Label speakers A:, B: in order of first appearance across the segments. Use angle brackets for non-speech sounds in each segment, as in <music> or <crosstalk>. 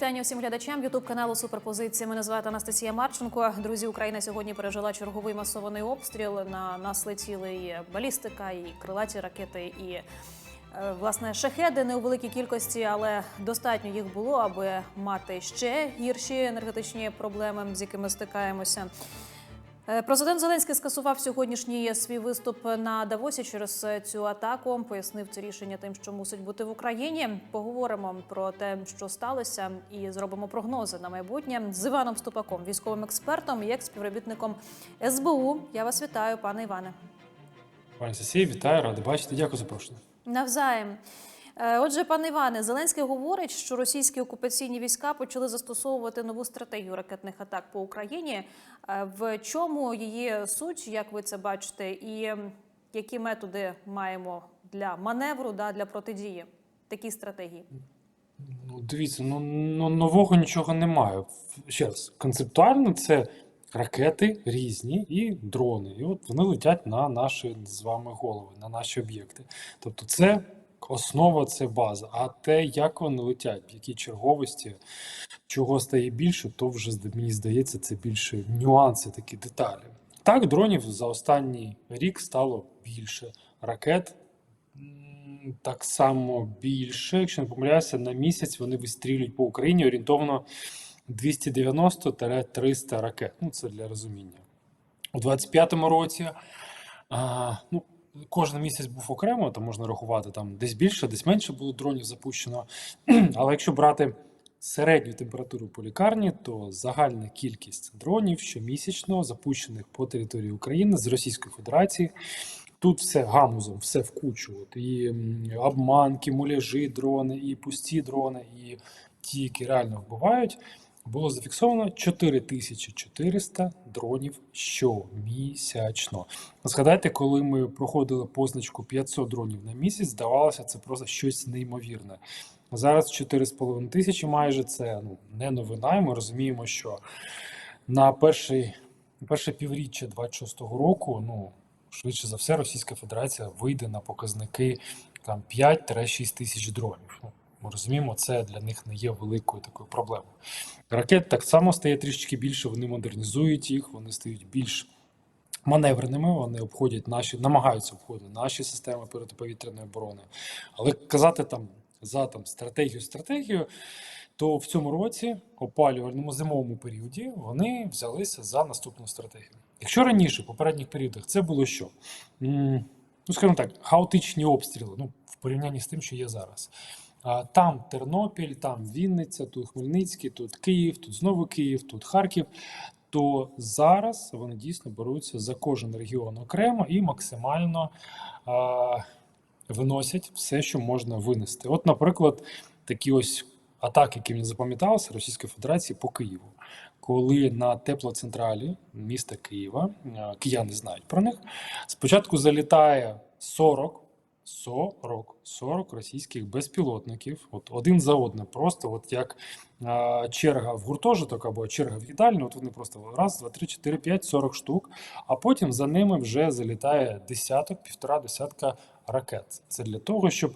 A: Вітання усім глядачам Ютуб каналу Суперпозиція. Мене звати Анастасія Марченко. Друзі, Україна сьогодні пережила черговий масований обстріл. На нас летіли і балістика, і крилаті ракети, і е, власне шахеди не у великій кількості, але достатньо їх було, аби мати ще гірші енергетичні проблеми, з якими стикаємося. Е, Президент Зеленський скасував сьогоднішній свій виступ на Давосі через е, цю атаку. Пояснив це рішення тим, що мусить бути в Україні. Поговоримо про те, що сталося, і зробимо прогнози на майбутнє з Іваном Ступаком, військовим експертом і екс-співробітником СБУ. Я вас вітаю, пане Іване.
B: Пані Сесія, вітаю, радий бачити. Дякую за запрошення.
A: Навзаєм. Е, Отже, пане Іване, Зеленський говорить, що російські окупаційні війська почали застосовувати нову стратегію ракетних атак по Україні. Е, В чому її суть, як ви це бачите, і які методи маємо для маневру, да, для протидії такій стратегії?
B: Ну, дивіться, ну, ну нового нічого немає. Ще раз, концептуально це ракети різні і дрони. І от вони летять на наші з вами голови, на наші об'єкти. Тобто, це основа, це база. А те, як вони летять, в якій черговості, чого стає більше, то вже мені здається, це більше нюанси, такі деталі. Так, дронів за останній рік стало більше. Ракет так само більше. Якщо не помиляюся, на місяць вони вистрілюють по Україні орієнтовно 290-300 ракет. Ну, це для розуміння. У 25-му році а, ну, кожен місяць був окремо, там можна рахувати там десь більше, десь менше було дронів запущено. <clears throat> Але якщо брати середню температуру по лікарні, то загальна кількість дронів щомісячно запущених по території України з Російської Федерації. Тут все гамузом, все в кучу. От і обманки, муляжі, дрони, і пусті дрони, і ті, які реально вбивають. Було зафіксовано 4400 дронів щомісячно. Згадайте, коли ми проходили позначку 500 дронів на місяць, здавалося, це просто щось неймовірне. Зараз 4,5 тисячі майже це ну, не новина, і ми розуміємо, що на перший, перше півріччя 26-го року, ну, швидше за все, Російська Федерація вийде на показники там 5-6 тисяч дронів. Ми розуміємо, це для них не є великою такою проблемою. Ракет так само стає трішечки більше, вони модернізують їх, вони стають більш маневреними, вони обходять наші, намагаються обходити наші системи протиповітряної оборони. Але казати там за там стратегію стратегію, то в цьому році, опалювальному зимовому періоді, вони взялися за наступну стратегію. Якщо раніше, в попередніх періодах, це було що? Ну, скажімо так, хаотичні обстріли, ну, в порівнянні з тим, що є зараз. Там Тернопіль, там Вінниця, тут Хмельницький, тут Київ, тут знову Київ, тут Харків. То зараз вони дійсно беруться за кожен регіон окремо і максимально а, виносять все, що можна винести. От, наприклад, такі ось атаки, які мені запам'яталися Російської Федерації по Києву, коли на теплоцентралі міста Києва, кияни знають про них, спочатку залітає 40 40, 40 російських безпілотників, от один за одним, просто от як а, черга в гуртожиток або черга в їдальню, от вони просто раз, два, три, чотири, п'ять, 40 штук, а потім за ними вже залітає десяток, півтора десятка ракет. Це для того, щоб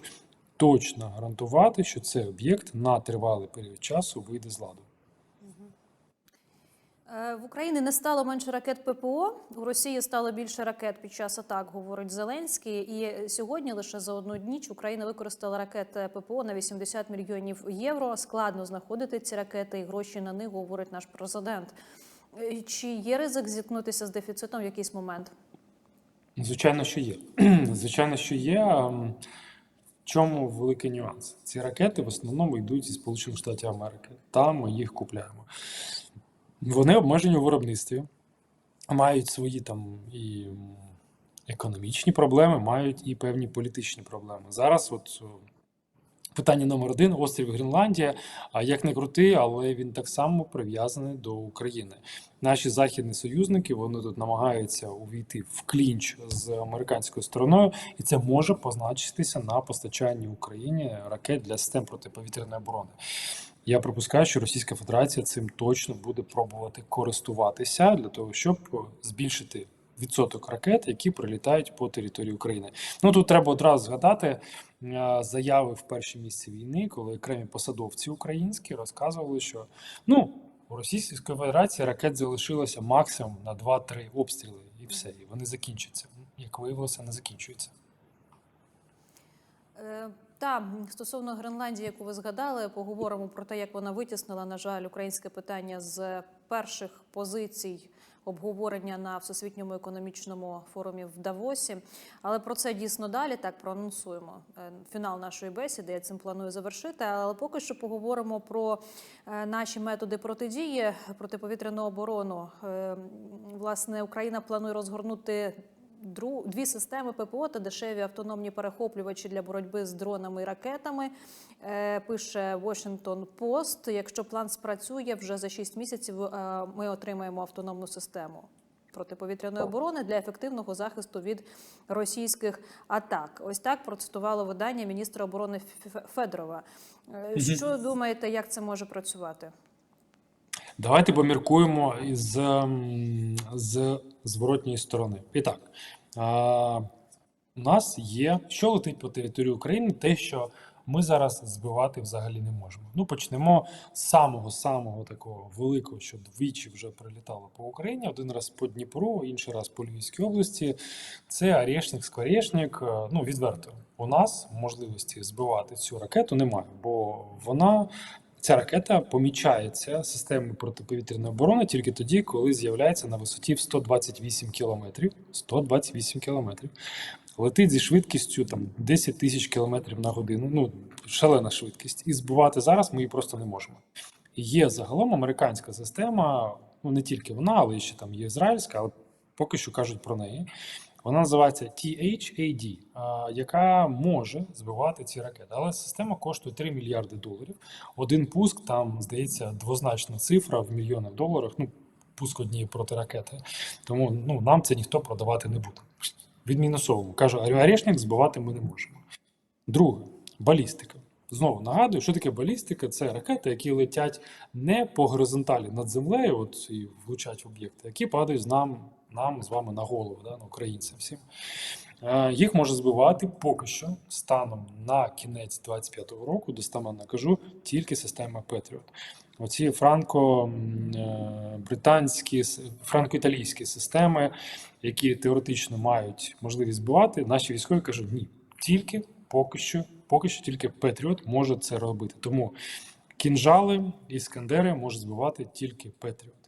B: точно гарантувати, що цей об'єкт на тривалий період часу вийде з ладу.
A: Е, В Україні не стало менше ракет ППО. У Росії стало більше ракет під час атак, говорить Зеленський. І сьогодні лише за одну ніч Україна використала ракет ППО на 80 мільйонів євро. Складно знаходити ці ракети, і гроші на них говорить наш президент. Е, Чи є ризик зіткнутися з дефіцитом в якийсь момент?
B: Звичайно, що є. <clears throat> Звичайно, що є. В чому великий нюанс? Ці ракети в основному йдуть зі Сполучених Штатів Америки. Там ми їх купляємо. Вони обмежені у виробництві, мають свої там і економічні проблеми, мають і певні політичні проблеми. Зараз, от питання номер один: острів Гренландія. А як не крути, але він так само прив'язаний до України. Наші західні союзники вони тут намагаються увійти в клінч з американською стороною, і це може позначитися на постачанні Україні ракет для систем протиповітряної оборони. Я припускаю, що Російська Федерація цим точно буде пробувати користуватися для того, щоб збільшити відсоток ракет, які прилітають по території України. Ну тут треба одразу згадати е, заяви в перші місяці війни, коли окремі посадовці українські розказували, що ну у Російської Федерації ракет залишилося максимум на 2-3 обстріли, і все, і вони закінчаться. Як виявилося, не закінчуються.
A: Е, Та стосовно Гренландії, яку ви згадали, поговоримо про те, як вона витіснила, на жаль, українське питання з перших позицій обговорення на всесвітньому економічному форумі в Давосі. Але про це дійсно далі так проанонсуємо е, фінал нашої бесіди. Я цим планую завершити. Але поки що поговоримо про е, наші методи протидії протиповітряну оборону. Е, Власне, Україна планує розгорнути дві системи ППО та дешеві автономні перехоплювачі для боротьби з дронами і ракетами. Е, Пише Washington Post. Якщо план спрацює, вже за 6 місяців е, ми отримаємо автономну систему протиповітряної оборони для ефективного захисту від російських атак. Ось так процитувало видання міністра оборони Федорова. Е, Що думаєте, як це може працювати?
B: Давайте поміркуємо ем, з зворотньої сторони. І так, а, у нас є, що летить по території України, те, що ми зараз збивати взагалі не можемо. Ну, почнемо з самого самого такого великого, що двічі вже прилітало по Україні. Один раз по Дніпру, інший раз по Львівській області. Це Орешник, Скворечник. Е, Ну, відверто, у нас можливості збивати цю ракету немає, бо вона Ця ракета помічається системою протиповітряної оборони тільки тоді, коли з'являється на висоті в 128 кілометрів. 128 кілометрів. Летить зі швидкістю там 10 тисяч кілометрів на годину. Ну, шалена швидкість. І збивати зараз ми її просто не можемо. Є загалом американська система, ну не тільки вона, але ще там є ізраїльська, але поки що кажуть про неї. Вона називається THAD, яка може збивати ці ракети. Але система коштує 3 мільярди доларів. Один пуск, там, здається, двозначна цифра в мільйонах доларах. Ну, пуск однієї протиракети. Тому ну, нам це ніхто продавати не буде. Відмінусовуємо. Кажу, орешник збивати ми не можемо. Друге, балістика. Знову нагадую, що таке балістика? Це ракети, які летять не по горизонталі над землею, от і влучать в об'єкти, які падають з нам, нам з вами на голову, да, на українцям всім. Е, Їх може збивати поки що станом на кінець 25-го року, достаменно кажу, тільки система Patriot. Оці франко-британські, франко-італійські системи, які теоретично мають можливість збивати, наші військові кажуть, ні, тільки поки що, поки що тільки Patriot може це робити. Тому кінжали, іскандери може збивати тільки Patriot.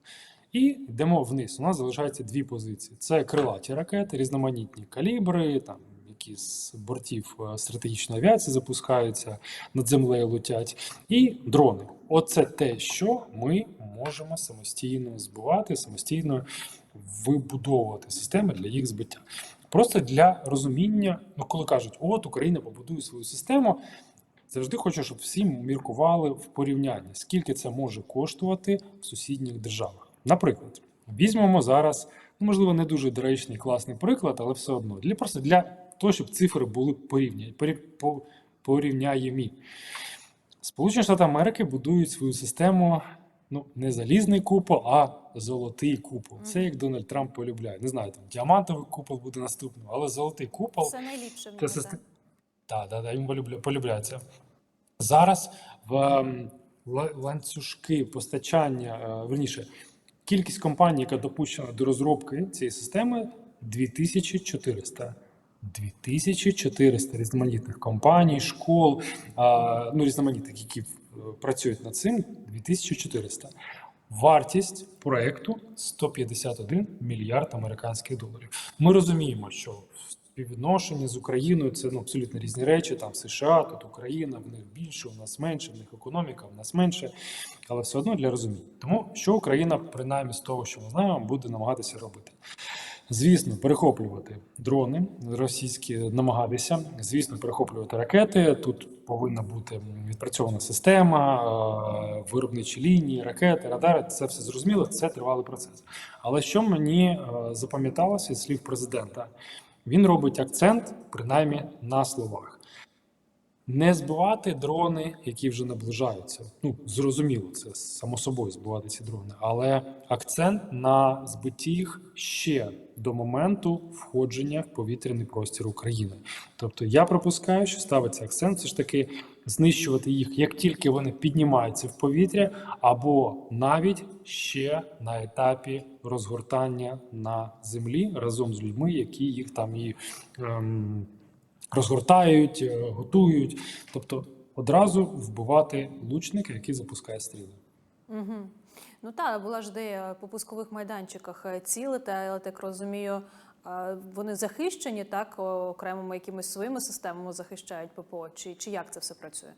B: І йдемо вниз. У нас залишається дві позиції: це крилаті ракети, різноманітні калібри, там які з бортів е, стратегічної авіації запускаються, над землею летять, і дрони. Оце те, що ми можемо самостійно збивати, самостійно вибудовувати системи для їх збиття. Просто для розуміння, ну коли кажуть, от Україна побудує свою систему. Завжди хочу, щоб всі міркували в порівнянні, скільки це може коштувати в сусідніх державах. Наприклад, візьмемо зараз, ну можливо, не дуже доречний класний приклад, але все одно для просто для того, щоб цифри були порівняні, порів- по- порівняємі. Сполучені Штати Америки будують свою систему. Ну, не залізний купол, а золотий купол. Це як Дональд Трамп полюбляє. Не знаю, там діамантовий купол буде наступним, але золотий купол.
A: Це найліпше
B: Це
A: нього,
B: система.
A: так.
B: Так, так, так, йому полюбляється. Зараз в ем, ланцюжки постачання, е, верніше, кількість компаній, яка допущена до розробки цієї системи, 2400. 2400 різноманітних компаній, школ, ну, різноманітних, які е, працюють над цим, 2400. Вартість проекту 151 мільярд американських доларів. Ми розуміємо, що в співвідношенні з Україною це ну, абсолютно різні речі. Там США, тут Україна, в них більше, у нас менше, в них економіка, в нас менше, але все одно для розуміння. Тому що Україна, принаймні з того, що ми знаємо, буде намагатися робити. Звісно, перехоплювати дрони російські, намагатися. Звісно, перехоплювати ракети. Тут повинна бути відпрацьована система, е, виробничі лінії, ракети, радари. Це все зрозуміло. Це тривалий процес. Але що мені е, запам'яталося з слів президента? Він робить акцент, принаймні на словах. Не збивати дрони, які вже наближаються. Ну, зрозуміло, це само собою збивати ці дрони, але акцент на збитті їх ще до моменту входження в повітряний простір України. Тобто я припускаю, що ставиться акцент все ж таки знищувати їх, як тільки вони піднімаються в повітря, або навіть ще на етапі розгортання на землі разом з людьми, які їх там і ем, розгортають, е, готують. Тобто одразу вбивати лучника, який запускає стріли.
A: Угу. Ну так, була ж ідея по пускових майданчиках е, цілити, але я так розумію, е, вони захищені так окремими якимись своїми системами захищають ППО, чи, чи як це все працює?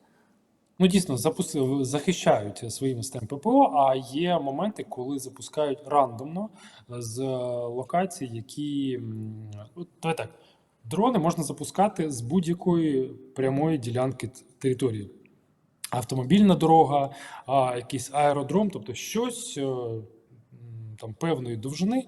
B: Ну, дійсно, запусти, захищають своїм систем ППО, а є моменти, коли запускають рандомно з локацій, які. от, давай так, дрони можна запускати з будь-якої прямої ділянки території. Автомобільна дорога, а, якийсь аеродром, тобто щось е, там певної довжини.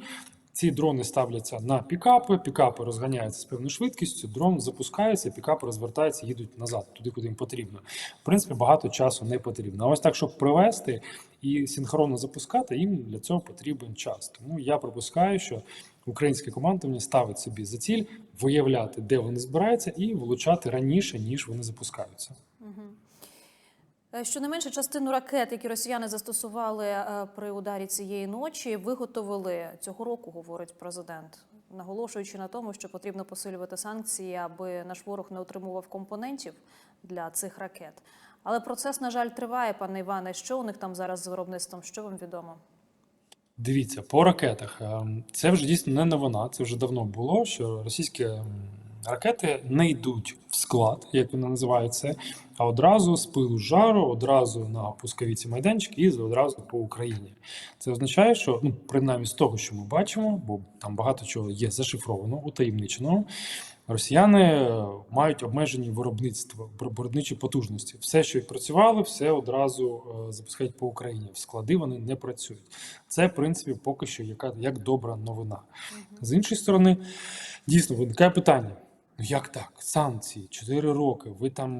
B: Ці дрони ставляться на пікапи, пікапи розганяються з певною швидкістю, дрон запускається, пікапи розвертаються, їдуть назад, туди, куди їм потрібно. В принципі, багато часу не потрібно. А ось так, щоб привести і синхронно запускати, їм для цього потрібен час. Тому я припускаю, що українське командування ставить собі за ціль виявляти, де вони збираються, і влучати раніше, ніж вони запускаються.
A: Е, Щонайменше частину ракет, які росіяни застосували е, при ударі цієї ночі, виготовили цього року, говорить президент, наголошуючи на тому, що потрібно посилювати санкції, аби наш ворог не отримував компонентів для цих ракет. Але процес, на жаль, триває, пане Іване. Що у них там зараз з виробництвом? Що вам відомо?
B: Дивіться, по ракетах. ем, Це вже дійсно не новина, це вже давно було, що російські ем, ракети не йдуть в склад, як вони називають це, а одразу з пилу жару, одразу на пускові ці майданчики і одразу по Україні. Це означає, що ну, принаймні з того, що ми бачимо, бо там багато чого є зашифровано, утаємничено. Росіяни е, мають обмежені виробництва, вир- виробничі потужності. Все, що працювали, все одразу е, запускають по Україні. В склади вони не працюють. Це, в принципі, поки що яка як добра новина. З іншої сторони, дійсно виникає питання: ну як так? Санкції, 4 роки, ви там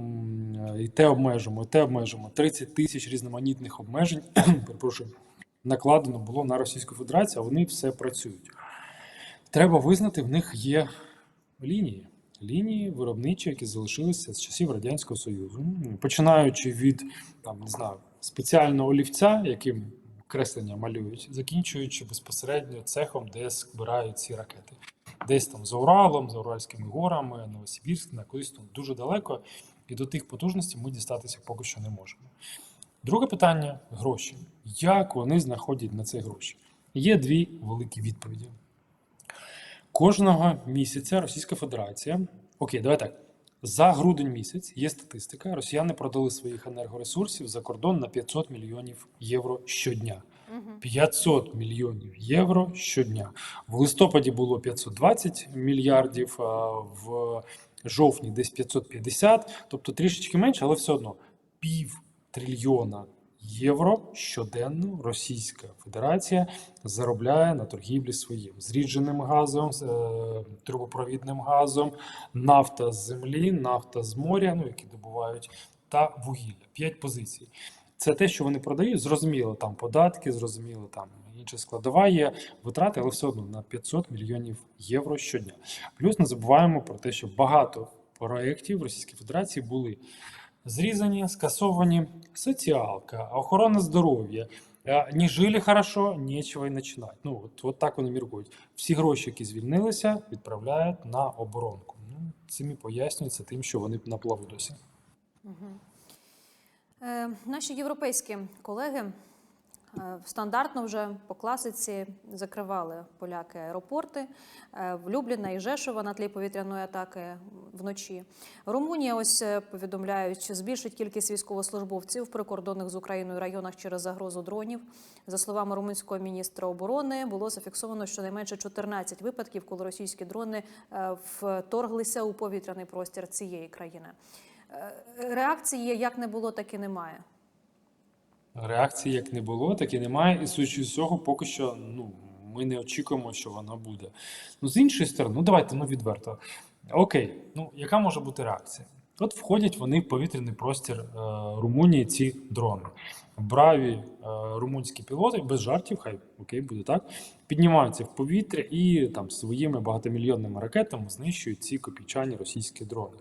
B: е, і те обмежимо, і те обмежимо. 30 тисяч різноманітних обмежень, <clears throat> перепрошую, накладено було на Російську Федерацію, а вони все працюють. Треба визнати, в них є лінії. Лінії виробничі, які залишилися з часів Радянського Союзу, починаючи від там, не знаю, спеціального олівця, яким креслення малюють, закінчуючи безпосередньо цехом, де збирають ці ракети. Десь там за Уралом, за Уральськими горами, Новосибірськ, на колись там дуже далеко, і до тих потужностей ми дістатися поки що не можемо. Друге питання гроші. Як вони знаходять на це гроші? Є дві великі відповіді. Кожного місяця Російська Федерація, окей, давай так. За грудень місяць є статистика. Росіяни продали своїх енергоресурсів за кордон на 500 мільйонів євро щодня. 500 мільйонів євро щодня. В листопаді було 520 мільярдів, а в жовтні десь 550, тобто трішечки менше, але все одно пів трильйона євро щоденно Російська Федерація заробляє на торгівлі своїм зрідженим газом, е, трубопровідним газом, нафта з землі, нафта з моря, ну які добувають, та вугілля. П'ять позицій. Це те, що вони продають. Зрозуміло, там податки, зрозуміло, там інша складова є витрати, але все одно на 500 мільйонів євро щодня. Плюс не забуваємо про те, що багато проєктів Російської Федерації були зрізані, скасовані соціалка, охорона здоров'я. Ні Не жили хорошо, нічого і починати. Ну от, от так вони міркують. Всі гроші, які звільнилися, відправляють на оборонку. Ну, цим і пояснюється тим, що вони на плаву досі.
A: Е, наші європейські колеги е, стандартно вже по класиці закривали поляки аеропорти е, в Любліна і Жешова на тлі повітряної атаки вночі. Румунія ось е, повідомляють, збільшить кількість військовослужбовців в прикордонних з Україною районах через загрозу дронів. За словами румунського міністра оборони, було зафіксовано щонайменше 14 випадків, коли російські дрони е, вторглися у повітряний простір цієї країни. Е, Реакції як не було, так і немає.
B: Реакції як не було, так і немає. І судячи з цього, поки що ну, ми не очікуємо, що вона буде. Ну, з іншої сторони, ну давайте ну, відверто. Окей, ну яка може бути реакція? От входять вони в повітряний простір е, Румунії, ці дрони. Браві е, румунські пілоти, без жартів, хай окей, буде так, піднімаються в повітря і там своїми багатомільйонними ракетами знищують ці копійчані російські дрони.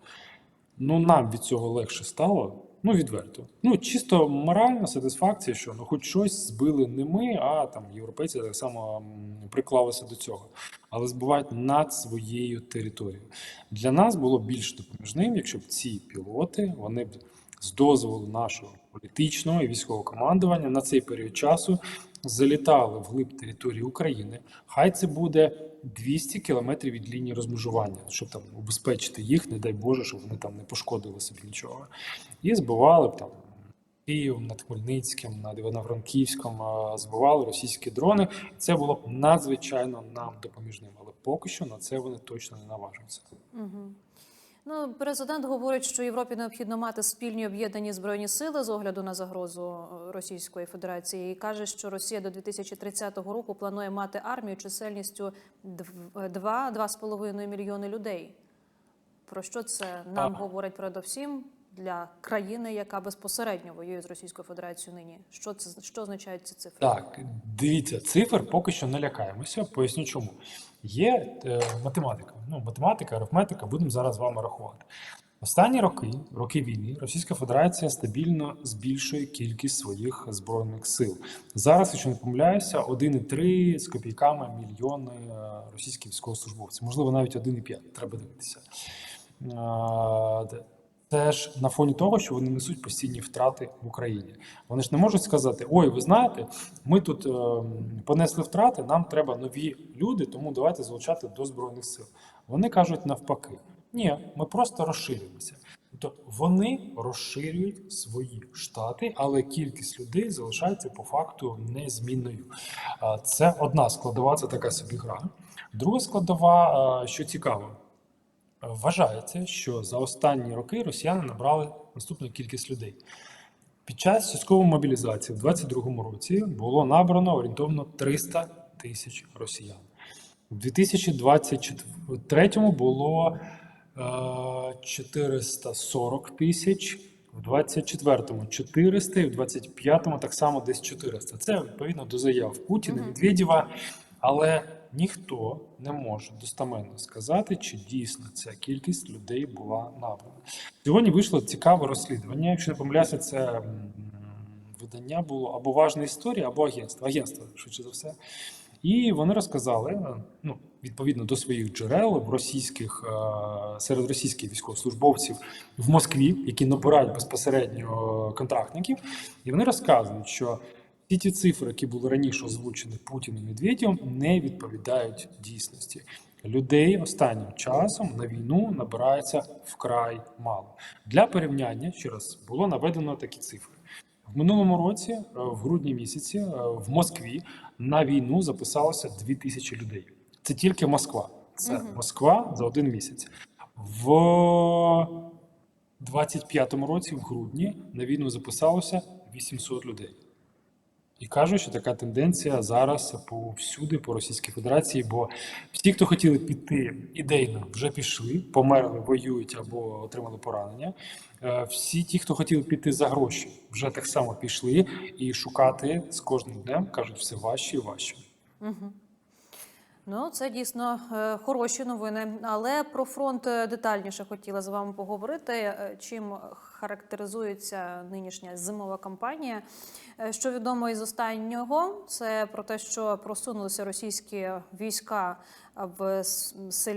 B: Ну, нам від цього легше стало. Ну, відверто. Ну, чисто моральна сатисфакція, що ну, хоч щось збили не ми, а там європейці так само приклалися до цього. Але збивають над своєю територією. Для нас було більш допоміжним, якщо б ці пілоти вони б з дозволу нашого політичного і військового командування на цей період часу залітали вглиб території України. Хай це буде 200 кілометрів від лінії розмежування, щоб там убезпечити їх, не дай Боже, щоб вони там не пошкодили собі нічого. І збивали б там Київ над Хмельницьким, над Івано-Франківськом, збивали російські дрони. Це було б надзвичайно нам допоміжним, але поки що на це вони точно не наважуються.
A: Угу. Ну, президент говорить, що Європі необхідно мати спільні об'єднані збройні сили з огляду на загрозу е, Російської Федерації і каже, що Росія до 2030 року планує мати армію чисельністю 2-2,5 мільйони людей. Про що це нам
B: А.
A: говорить передовсім для країни, яка безпосередньо воює з Російською Федерацією нині? Що це що означають ці цифри?
B: Так, дивіться, цифр поки що не лякаємося. Поясню чому. Є е, математика. Ну, математика, арифметика, будемо зараз з вами рахувати. Останні роки, роки війни, Російська Федерація стабільно збільшує кількість своїх збройних сил. Зараз, якщо не помиляюся, 1,3 з копійками мільйони е, російських військовослужбовців, можливо, навіть 1,5, треба дивитися. Е, Це ж на фоні того, що вони несуть постійні втрати в Україні. Вони ж не можуть сказати: ой, ви знаєте, ми тут е, понесли втрати, нам треба нові люди, тому давайте залучати до збройних сил. Вони кажуть навпаки: ні, ми просто розширюємося. Тобто вони розширюють свої штати, але кількість людей залишається по факту незмінною. Це одна складова, це така собі гра. Друга складова, що цікаво, Вважається, що за останні роки росіяни набрали наступну кількість людей. Під час військової мобілізації в 2022 році було набрано орієнтовно 300 тисяч росіян. У 2023 було е, 440 тисяч, в 24-му 400 і в 25-му так само десь 400. Це відповідно до заяв Путіна. Медведєва, але ніхто не може достаменно сказати, чи дійсно ця кількість людей була набрана. Сьогодні вийшло цікаве розслідування. Якщо не помиляюся, це видання було або важна історія, або агентство. Агентство, швидше за все. І вони розказали, ну, відповідно до своїх джерел в російських е, серед російських військовослужбовців в Москві, які набирають безпосередньо контрактників, і вони розказують, що всі ті цифри, які були раніше озвучені Путіним і Медведєвим, не відповідають дійсності. Людей останнім часом на війну набирається вкрай мало. Для порівняння ще раз було наведено такі цифри. В минулому році, е, в грудні місяці, е, в Москві на війну записалося 2000 людей. Це тільки Москва. Це
A: Мгм.
B: Москва за один місяць. В 25-му році, в грудні, на війну записалося 800 людей. І кажуть, що така тенденція зараз повсюди по Російській Федерації, бо всі, хто хотіли піти ідейно, вже пішли, померли, воюють або отримали поранення. Е, Всі ті, хто хотіли піти за гроші, вже так само пішли і шукати з кожним днем кажуть все важче і важче.
A: Угу. Ну, це дійсно е, хороші новини. Але про фронт е, детальніше хотіла з вами поговорити. Чим характеризується нинішня зимова кампанія? Е, Що відомо із останнього, це про те, що просунулися російські війська в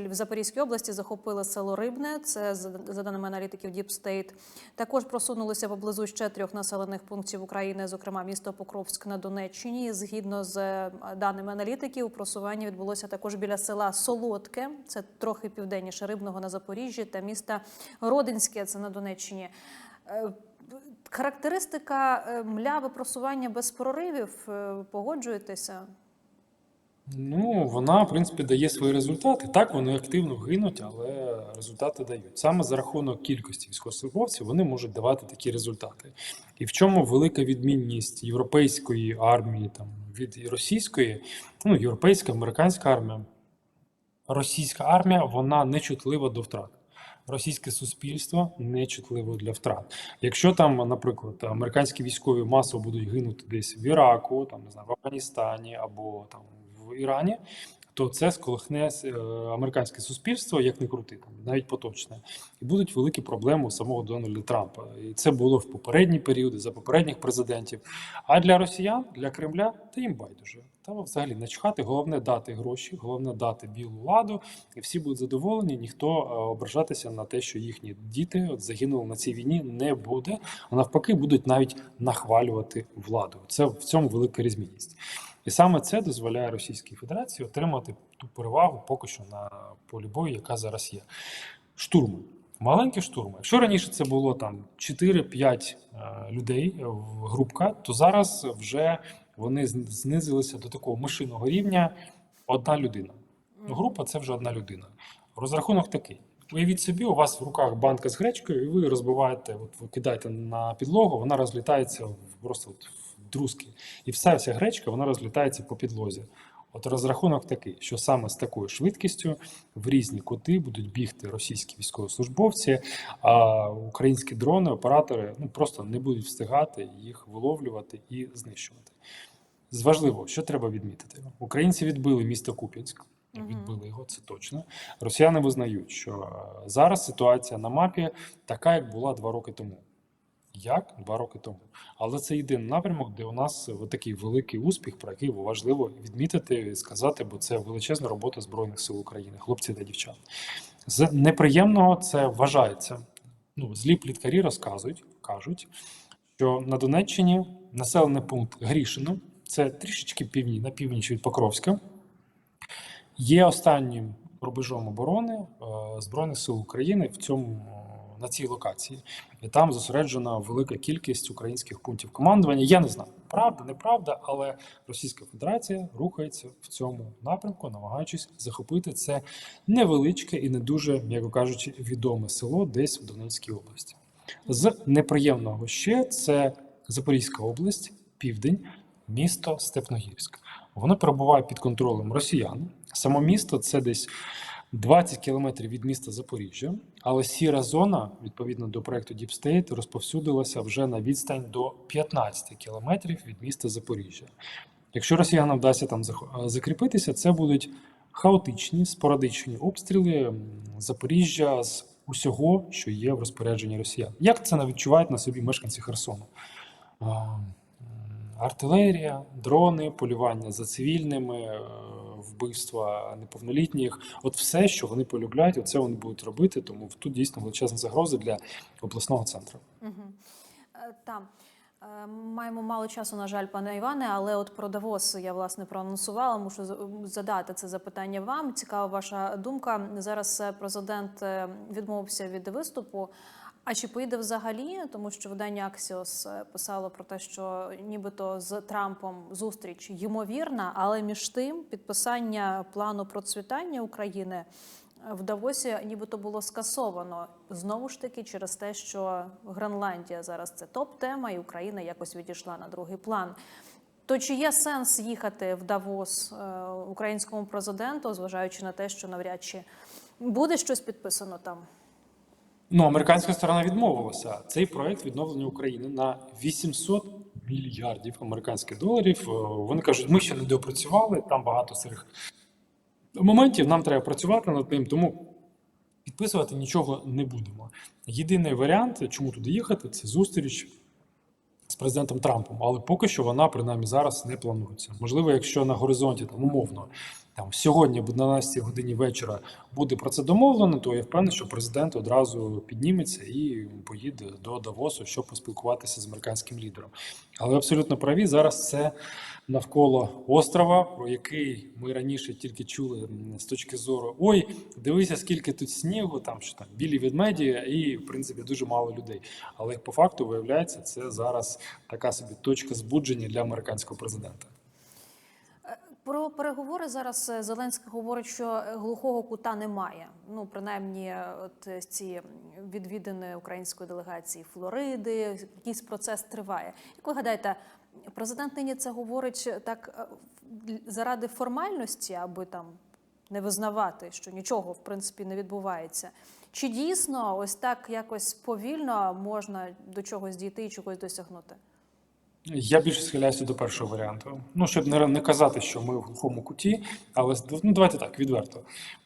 A: в Запорізькій області, захопили село Рибне. Це за за даними аналітиків Deep State. Також просунулися поблизу ще трьох населених пунктів України, зокрема місто Покровськ на Донеччині. Згідно з е, даними аналітиків, просування відбулося також біля села Солодке, це трохи південніше Рибного на Запоріжжі, та міста Родинське, це на Донеччині. Е, Характеристика е, мляви просування без проривів. е, Погоджуєтеся?
B: Ну, вона, в принципі, дає свої результати. Так, вони активно гинуть, але результати дають. Саме за рахунок кількості військовослужбовців вони можуть давати такі результати. І в чому велика відмінність європейської армії там, від російської, ну, європейська, американська армія. Російська армія вона не чутлива до втрат. Російське суспільство не чутливо для втрат. Якщо там, наприклад, американські військові масово будуть гинути десь в Іраку, там не знаю, в Афганістані або там в Ірані, то це сколихне е, американське суспільство, як не крути, там навіть поточне, і будуть великі проблеми у самого Дональда Трампа. І це було в попередні періоди за попередніх президентів. А для росіян, для Кремля, та їм байдуже. Та взагалі начхати, головне дати гроші, головне дати білу ладу, і всі будуть задоволені. Ніхто е, ображатися на те, що їхні діти от загинули на цій війні, не буде. А навпаки, будуть навіть нахвалювати владу. Це в цьому велика різмінність. І саме це дозволяє Російській Федерації отримати ту перевагу поки що на полі бою, яка зараз є. Штурми. Маленькі штурми. Якщо раніше це було там 4-5 е, людей в групка, то зараз вже вони знизилися до такого мишиного рівня одна людина. Група це вже одна людина. Розрахунок такий. Уявіть собі, у вас в руках банка з гречкою, і ви розбиваєте, от ви кидаєте на підлогу, вона розлітається просто от в друзки. І вся ця гречка вона розлітається по підлозі. От розрахунок такий, що саме з такою швидкістю в різні кути будуть бігти російські військовослужбовці, а українські дрони, оператори ну просто не будуть встигати їх виловлювати і знищувати. З важливо, що треба відмітити: українці відбили місто Куп'янськ. Відбили його, це точно. Росіяни визнають, що е, зараз ситуація на мапі така, як була два роки тому. Як два роки тому. Але це єдиний напрямок, де у нас е, такий великий успіх, про який важливо відмітити і сказати, бо це величезна робота Збройних сил України, хлопці та дівчат. З неприємного це вважається. Ну, злі пліткарі розказують, кажуть, що на Донеччині населений пункт Грішино, це трішечки півні, на північ від Покровська, є останнім рубежом оборони е, Збройних сил України в цьому на цій локації, і там зосереджена велика кількість українських пунктів командування. Я не знаю, правда, неправда, але Російська Федерація рухається в цьому напрямку, намагаючись захопити це невеличке і не дуже, м'яко кажучи, відоме село десь в Донецькій області. З неприємного ще це Запорізька область, південь, місто Степногірськ. Воно перебуває під контролем росіян. Само місто це десь 20 кілометрів від міста Запоріжжя, але сіра зона, відповідно до проекту Deep State, розповсюдилася вже на відстань до 15 кілометрів від міста Запоріжжя. Якщо росіянам вдасться там е, закріпитися, це будуть хаотичні, спорадичні обстріли Запоріжжя з усього, що є в розпорядженні росіян. Як це відчувають на собі мешканці Херсону? Артилерія, дрони, полювання за цивільними, е, вбивства неповнолітніх от все, що вони полюбляють, оце вони будуть робити. Тому тут дійсно величезна загроза для обласного центру.
A: Угу. Там Е, маємо мало часу, на жаль, пане Іване, але от про Давос я власне проанонсувала. Мушу задати це запитання вам. Цікава ваша думка. Зараз е, президент е, відмовився від виступу. А чи поїде взагалі? Тому що видання Axios е, писало про те, що нібито з Трампом зустріч ймовірна, але між тим підписання плану процвітання України в Давосі нібито було скасовано знову ж таки через те, що Гренландія зараз це топ-тема, і Україна якось відійшла на другий план. То чи є сенс їхати в Давос е, українському президенту, зважаючи на те, що навряд чи буде щось підписано там?
B: Ну, американська сторона відмовилася. Цей проект відновлення України на 800 мільярдів американських доларів. Е, Вони кажуть, ми ще не допрацювали, там багато сирих моментів. Нам треба працювати над ним, тому підписувати нічого не будемо. Єдиний варіант, чому туди їхати, це зустріч з президентом Трампом, але поки що вона принаймні зараз не планується. Можливо, якщо на горизонті там умовно там сьогодні об 12 годині вечора буде про це домовлено, то я впевнений, що президент одразу підніметься і поїде до Давосу, щоб поспілкуватися з американським лідером. Але абсолютно праві зараз це навколо острова, про який ми раніше тільки чули з точки зору: ой, дивися, скільки тут снігу, там що там білі ведмеді, і в принципі дуже мало людей. Але по факту виявляється, це зараз така собі точка збудження для американського президента.
A: Про переговори зараз е, Зеленський говорить, що е, глухого кута немає. Ну, принаймні, е, от ці відвідини української делегації Флориди, якийсь процес триває. Як ви гадаєте, президент нині це говорить так заради формальності, аби там не визнавати, що нічого в принципі не відбувається? Чи дійсно ось так якось повільно можна до чогось дійти і чогось досягнути?
B: Я більше схиляюся до першого варіанту. Ну, щоб не, не казати, що ми в глухому куті, але ну, давайте так, відверто.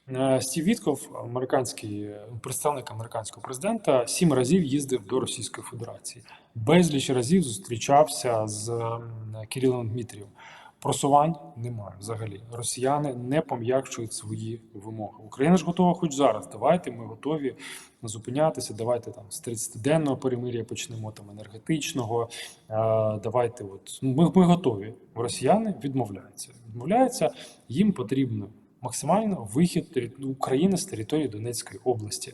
B: Е, Стів Вітков, американський представник американського президента, сім разів їздив до Російської Федерації. Безліч разів зустрічався з Кирилом Дмитрієм. Просувань немає взагалі. Росіяни не пом'якшують свої вимоги. Україна ж готова хоч зараз. Давайте ми готові зупинятися. Давайте там з 30-денного перемир'я почнемо там енергетичного. Е, Давайте, от ми, ми готові. Росіяни відмовляються. Відмовляються, їм потрібно максимально вихід України з території Донецької області.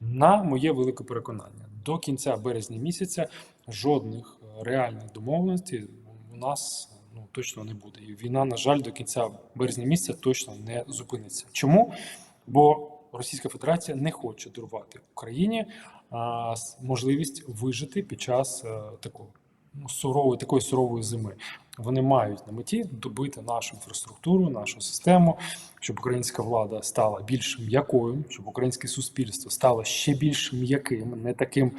B: На моє велике переконання, до кінця березня місяця жодних е, реальних домовленостей у нас ну точно не буде. І війна, на жаль, до кінця березня місяця точно не зупиниться. Чому? Бо Російська Федерація не хоче дарувати Україні а, можливість вижити під час а, такого ну, сурової, такої сурової зими. Вони мають на меті добити нашу інфраструктуру, нашу систему, щоб українська влада стала більш м'якою, щоб українське суспільство стало ще більш м'яким, не таким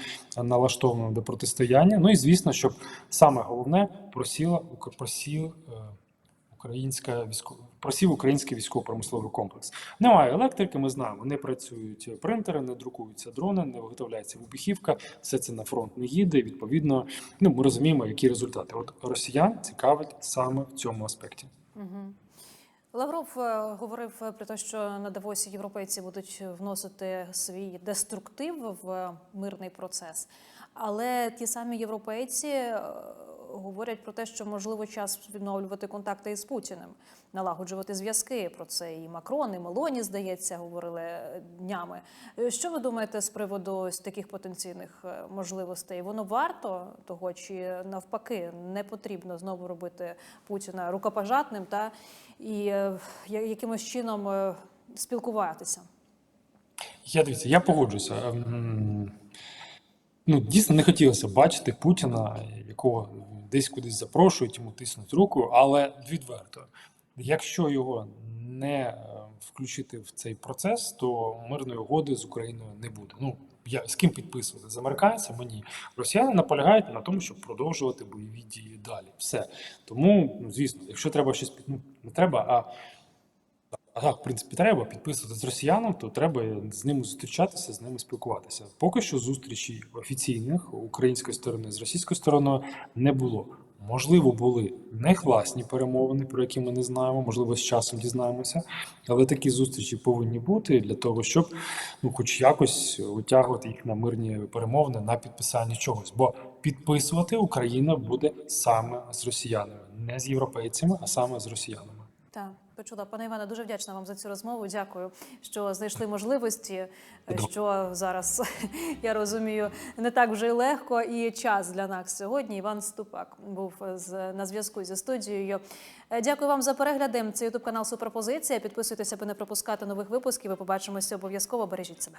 B: налаштованим до протистояння. Ну і звісно, щоб саме головне просіла просів е, українська військова. Просів український військово-промисловий комплекс. Немає електрики, ми знаємо, не працюють принтери, не друкуються дрони, не виготовляється вибухівка, все це на фронт не їде. Відповідно, ну ми розуміємо, які результати. От росіян цікавить саме в цьому аспекті.
A: Угу. Лавров е, говорив про те, що на Давосі європейці будуть вносити свій деструктив в мирний процес. Але ті самі європейці е, говорять про те, що можливо час відновлювати контакти із Путіним, налагоджувати зв'язки. Про це і Макрон, і Мелоні, здається, говорили е, днями. Е, Що ви думаєте з приводу ось таких потенційних е, можливостей? Воно варто того, чи навпаки не потрібно знову робити Путіна рукопожатним та і якимось чином спілкуватися?
B: Я дивіться, я погоджуся. Ем, Ну, дійсно не хотілося бачити Путіна, якого десь кудись запрошують, йому тиснуть руку, але відверто, якщо його не е, включити в цей процес, то мирної угоди з Україною не буде. Ну я з ким підписувати? З американцями? Ні. Росіяни наполягають на тому, щоб продовжувати бойові дії далі. Все. Тому, ну звісно, якщо треба щось під- ну, не треба, а а так, в принципі, треба підписувати з росіянами, то треба з ними зустрічатися, з ними спілкуватися. Поки що зустрічей офіційних української сторони з російською стороною не було. Можливо, були негласні перемовини, про які ми не знаємо, можливо, з часом дізнаємося. Але такі зустрічі повинні бути для того, щоб ну, хоч якось витягувати їх на мирні перемовини на підписання чогось. Бо підписувати Україна буде саме з росіянами, не з європейцями, а саме з росіянами.
A: Так, почула. Пане Іване, дуже вдячна вам за цю розмову. Дякую, що знайшли можливості, е, що зараз <laughs> я розумію не так вже й легко. І час для нас сьогодні. Іван Ступак був з на зв'язку зі студією. Е, Дякую вам за перегляди. Це ютуб канал Суперпозиція. Підписуйтеся, аби не пропускати нових випусків. І побачимося обов'язково. Бережіть себе.